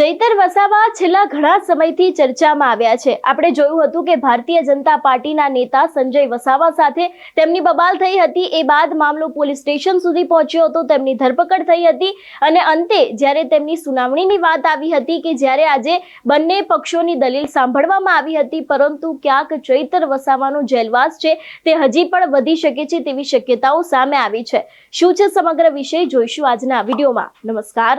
ચૈતર વસાવા છેલ્લા ઘણા સમયથી ચર્ચામાં આવ્યા છે. આપણે જોયું હતું કે ભારતીય જનતા પાર્ટીના નેતા સંજય વસાવા સાથે તેમની બબાલ થઈ હતી. એ બાદ મામલો પોલીસ સ્ટેશન સુધી પહોંચ્યો હતો. તેમની ધરપકડ થઈ હતી અને અંતે જ્યારે તેમની સુનાવણીની વાત આવી હતી કે જ્યારે આજે બંને પક્ષોની દલીલ સાંભળવામાં આવી હતી, પરંતુ ક્યાંક ચૈતર વસાવાનો જેલવાસ છે તે હજી પણ વધી શકે છે તેવી શક્યતાઓ સામે આવી છે. શું છે સમગ્ર વિષય? જોઈશું આજના વિડીયોમાં. નમસ્કાર.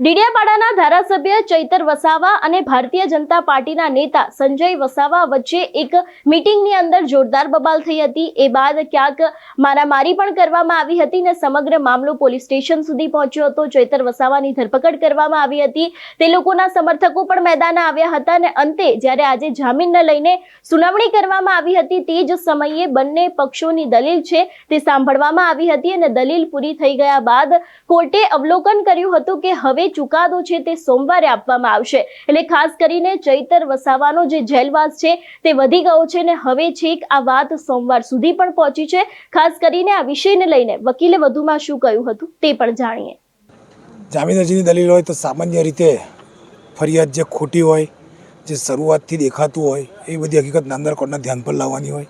ડીડિયાપાડાના ધારાસભ્ય ચૈતર વસાવા અને ભારતીય જનતા પાર્ટીના નેતા સંજય વસાવા વચ્ચે એક મીટિંગની અંદર જોરદાર બબાલ થઈ હતી. એ બાદ ક્યાંક મારામારી પણ કરવામાં આવી હતી ને સમગ્ર મામલો પોલીસ સ્ટેશન સુધી પહોંચ્યો હતો. ચૈતર વસાવાની ધરપકડ કરવામાં આવી હતી. તે લોકોના સમર્થકો પણ મેદાને આવ્યા હતા અને અંતે જ્યારે આજે જામીનને લઈને સુનાવણી કરવામાં આવી હતી તે જ સમયે બંને પક્ષોની દલીલ છે તે સાંભળવામાં આવી હતી અને દલીલ પૂરી થઈ ગયા બાદ કોર્ટે અવલોકન કર્યું હતું કે હવે ચુકાદો છે તે સોમવારે આપવામાં આવશે. એટલે ખાસ કરીને ચૈતર વસાવાનો જે જેલવાસ છે તે વધી ગયો છે ને હવે છેક આ વાત સોમવાર સુધી પણ પહોંચી છે. ખાસ કરીને આ વિષયને લઈને વકીલે વધુમાં શું કહ્યું હતું તે પણ જાણીએ. જામીન અરજીની દલીલ હોય તો સામાન્ય રીતે ફરિયાદ જે ખોટી હોય, જે શરૂઆતથી દેખાતું હોય, એ બધી હકીકત નામદાર કોર્ટના ધ્યાન પર લાવવાની હોય.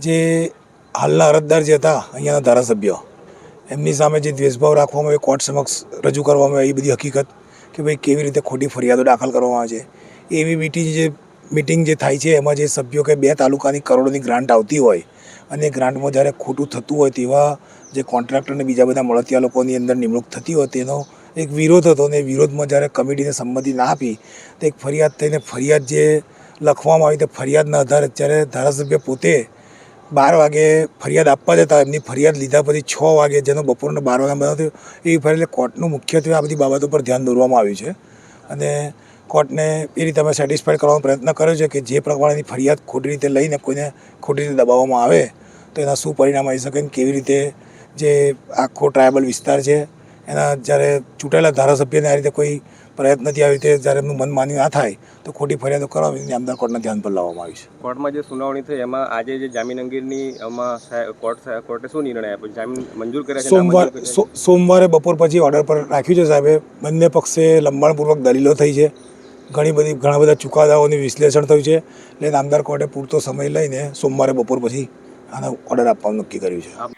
જે હાલના અરજદાર જે હતા અહીંયાના ધારાસભ્ય એમની સામે જે દ્વેષભાવ રાખવામાં આવે, કોર્ટ સમક્ષ રજૂ કરવામાં આવે, એ બધી હકીકત કે ભાઈ કેવી રીતે ખોટી ફરિયાદો દાખલ કરવામાં આવે છે. એવી મીટિંગ જે મિટિંગ જે થાય છે, એમાં જે સભ્યો કે બે તાલુકાની કરોડોની ગ્રાન્ટ આવતી હોય અને ગ્રાન્ટમાં જ્યારે ખોટું થતું હોય તેવા જે કોન્ટ્રાક્ટરને બીજા બધા મળતિયા લોકોની અંદર નિમણૂક થતી હોય, તેનો એક વિરોધ હતો અને વિરોધમાં જ્યારે કમિટીને સંમતિ ના આપી, તો એક ફરિયાદ થઈને ફરિયાદ જે લખવામાં આવી, તે ફરિયાદના આધારે જ્યારે ધારાસભ્ય પોતે બાર વાગે ફરિયાદ આપવા જતા એમની ફરિયાદ લીધા પછી છ વાગે જેનો બપોરના બાર વાગે બનાવ થયો, એ ફરિયાદ કોર્ટનું મુખ્યત્વે આ બધી બાબતો પર ધ્યાન દોરવામાં આવ્યું છે. અને કોર્ટને એ રીતે અમે સેટિસ્ફાઈડ કરવાનો પ્રયત્ન કર્યો છે કે જે પ્રમાણેની ફરિયાદ ખોટી રીતે લઈને કોઈને ખોટી રીતે દબાવવામાં આવે, તો એના શું પરિણામ આવી શકે કેવી રીતે જે આખો ટ્રાયબલ વિસ્તાર છે એના જ્યારે ચૂંટાયેલા ધારાસભ્યને આ રીતે કોઈ પ્રયત્નથી આવી રીતે જ્યારે એમનું મન માન્યું ના થાય તો ખોટી ફરિયાદો કરવાની નામદાર કોર્ટના ધ્યાન પર લાવવામાં આવી છે. કોર્ટમાં જે સુનાવણી થઈ એમાં આજે જે જામીન અંગેની એમાં કોર્ટ કોર્ટે શું નિર્ણય આપ્યો? જામીન મંજૂર કર્યા સોમવાર સોમવારે બપોર પછી ઓર્ડર પર રાખ્યું છે સાહેબે. બંને પક્ષે લંબાણપૂર્વક દલીલો થઈ છે. ઘણી બધી ઘણા બધા ચુકાદાઓનું વિશ્લેષણ થયું છે. એટલે નામદાર કોર્ટે પૂરતો સમય લઈને સોમવારે બપોર પછી આનો ઓર્ડર આપવાનું નક્કી કર્યું છે.